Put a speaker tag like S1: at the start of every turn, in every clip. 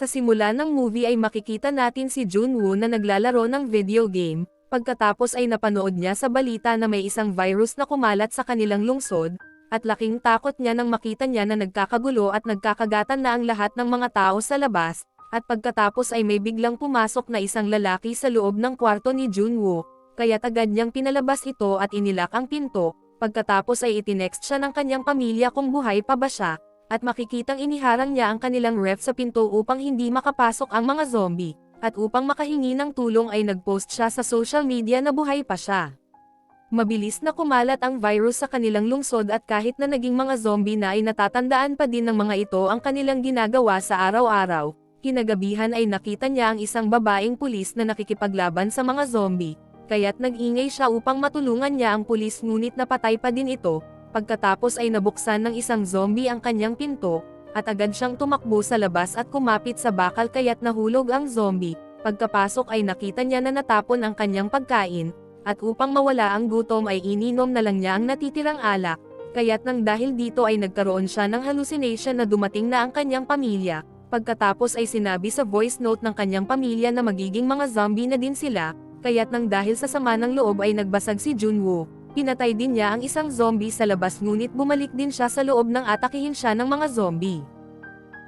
S1: Sa simula ng movie ay makikita natin si Junwoo na naglalaro ng video game, pagkatapos ay napanood niya sa balita na may isang virus na kumalat sa kanilang lungsod, at laking takot niya nang makita niya na nagkakagulo at nagkakagatan na ang lahat ng mga tao sa labas, at pagkatapos ay may biglang pumasok na isang lalaki sa loob ng kwarto ni Junwoo, kaya't agad niyang pinalabas ito at inilak ang pinto, pagkatapos ay itinext siya ng kanyang pamilya kung buhay pa ba siya, at makikitang iniharang niya ang kanilang ref sa pinto upang hindi makapasok ang mga zombie, at upang makahingi ng tulong ay nagpost siya sa social media na buhay pa siya. Mabilis na kumalat ang virus sa kanilang lungsod at kahit na naging mga zombie na ay natatandaan pa din ng mga ito ang kanilang ginagawa sa araw-araw, kinagabihan ay nakita niya ang isang babaeng pulis na nakikipaglaban sa mga zombie, kaya't nag-ingay siya upang matulungan niya ang pulis ngunit napatay pa din ito, Pagkatapos ay nabuksan ng isang zombie ang kanyang pinto, at agad siyang tumakbo sa labas at kumapit sa bakal kaya't nahulog ang zombie. Pagkapasok ay nakita niya na natapon ang kanyang pagkain, at upang mawala ang gutom ay ininom na lang niya ang natitirang alak, kaya't nang dahil dito ay nagkaroon siya ng hallucination na dumating na ang kanyang pamilya, pagkatapos ay sinabi sa voice note ng kanyang pamilya na magiging mga zombie na din sila, kaya't nang dahil sa sama ng loob ay nagbasag si Junwoo. Pinatay din niya ang isang zombie sa labas ngunit bumalik din siya sa loob ng atakihin siya ng mga zombie.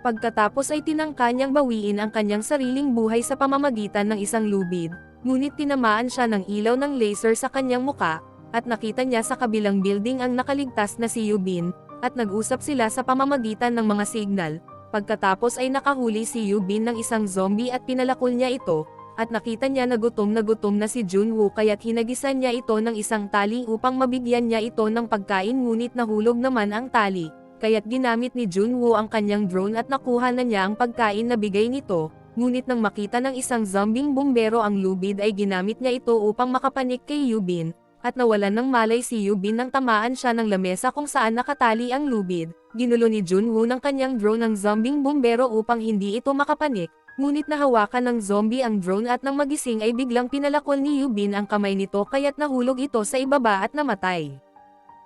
S1: Pagkatapos ay tinangka niyang bawiin ang kanyang sariling buhay sa pamamagitan ng isang lubid, ngunit tinamaan siya ng ilaw ng laser sa kanyang muka, at nakita niya sa kabilang building ang nakaligtas na si Yubin, at nag-usap sila sa pamamagitan ng mga signal, pagkatapos ay nakahuli si Yubin ng isang zombie at pinalakol niya ito, at nakita niya na gutom na gutom na si Junwoo kaya't hinagisan niya ito ng isang tali upang mabigyan niya ito ng pagkain ngunit nahulog naman ang tali, kaya't ginamit ni Junwoo ang kanyang drone at nakuha na niya ang pagkain na bigay nito, ngunit nang makita ng isang zombing bumbero ang lubid ay ginamit niya ito upang makapanik kay Yubin, at nawalan ng malay si Yubin nang tamaan siya ng lamesa kung saan nakatali ang lubid, ginulo ni Junwoo ng kanyang drone ng zombing bumbero upang hindi ito makapanik, Ngunit nahawakan ng zombie ang drone at nang magising ay biglang pinalakol ni Yubin ang kamay nito kaya't nahulog ito sa ibaba at namatay.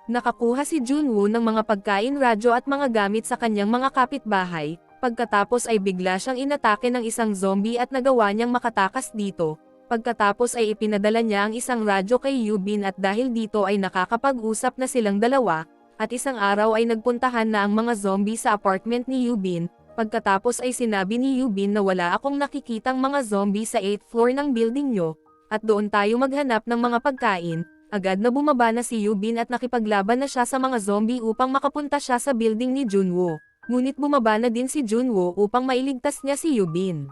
S1: Nakakuha si Junwoo ng mga pagkain radyo at mga gamit sa kanyang mga kapitbahay, pagkatapos ay bigla siyang inatake ng isang zombie at nagawa niyang makatakas dito. Pagkatapos ay ipinadala niya ang isang radyo kay Yubin at dahil dito ay nakakapag-usap na silang dalawa, at isang araw ay nagpuntahan na ang mga zombie sa apartment ni Yubin, Pagkatapos ay sinabi ni Yubin na wala akong nakikitang mga zombie sa 8th floor ng building nyo, at doon tayo maghanap ng mga pagkain, agad na bumaba na si Yubin at nakipaglaban na siya sa mga zombie upang makapunta siya sa building ni Junwoo. Ngunit bumaba na din si Junwoo upang mailigtas niya si Yubin.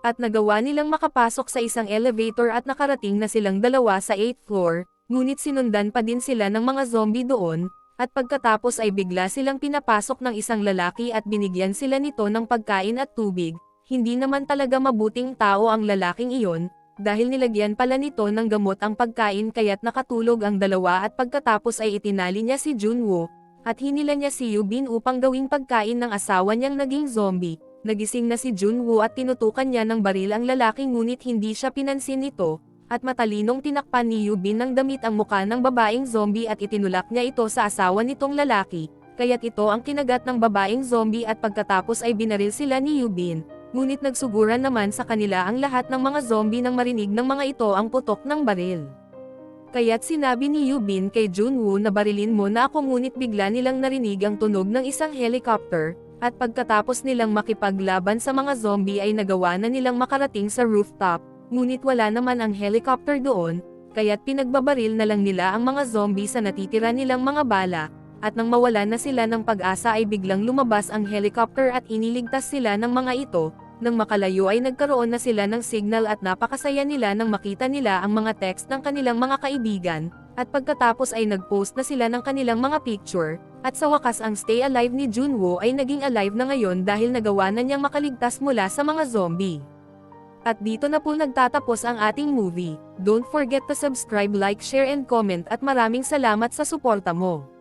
S1: At nagawa nilang makapasok sa isang elevator at nakarating na silang dalawa sa 8th floor, ngunit sinundan pa din sila ng mga zombie doon, at pagkatapos ay bigla silang pinapasok ng isang lalaki at binigyan sila nito ng pagkain at tubig, hindi naman talaga mabuting tao ang lalaking iyon, dahil nilagyan pala nito ng gamot ang pagkain kaya't nakatulog ang dalawa at pagkatapos ay itinali niya si Junwoo, at hinila niya si Yubin upang gawing pagkain ng asawa niyang naging zombie. Nagising na si Junwoo at tinutukan niya ng baril ang lalaki ngunit hindi siya pinansin nito, at matalinong tinakpan ni Yubin ng damit ang muka ng babaeng zombie at itinulak niya ito sa asawa nitong lalaki, kaya't ito ang kinagat ng babaeng zombie at pagkatapos ay binaril sila ni Yubin, ngunit nagsuguran naman sa kanila ang lahat ng mga zombie nang marinig ng mga ito ang putok ng baril. Kaya't sinabi ni Yubin kay Junwoo na barilin mo na ako ngunit bigla nilang narinig ang tunog ng isang helicopter, at pagkatapos nilang makipaglaban sa mga zombie ay nagawa na nilang makarating sa rooftop, Ngunit wala naman ang helicopter doon, kaya't pinagbabaril na lang nila ang mga zombie sa natitira nilang mga bala, at nang mawala na sila ng pag-asa ay biglang lumabas ang helicopter at iniligtas sila ng mga ito, nang makalayo ay nagkaroon na sila ng signal at napakasaya nila nang makita nila ang mga text ng kanilang mga kaibigan, at pagkatapos ay nagpost na sila ng kanilang mga picture, at sa wakas ang stay alive ni Junwoo ay naging alive na ngayon dahil nagawa na niyang makaligtas mula sa mga zombie. At dito na po nagtatapos ang ating movie. Don't forget to subscribe, like, share and comment at maraming salamat sa suporta mo.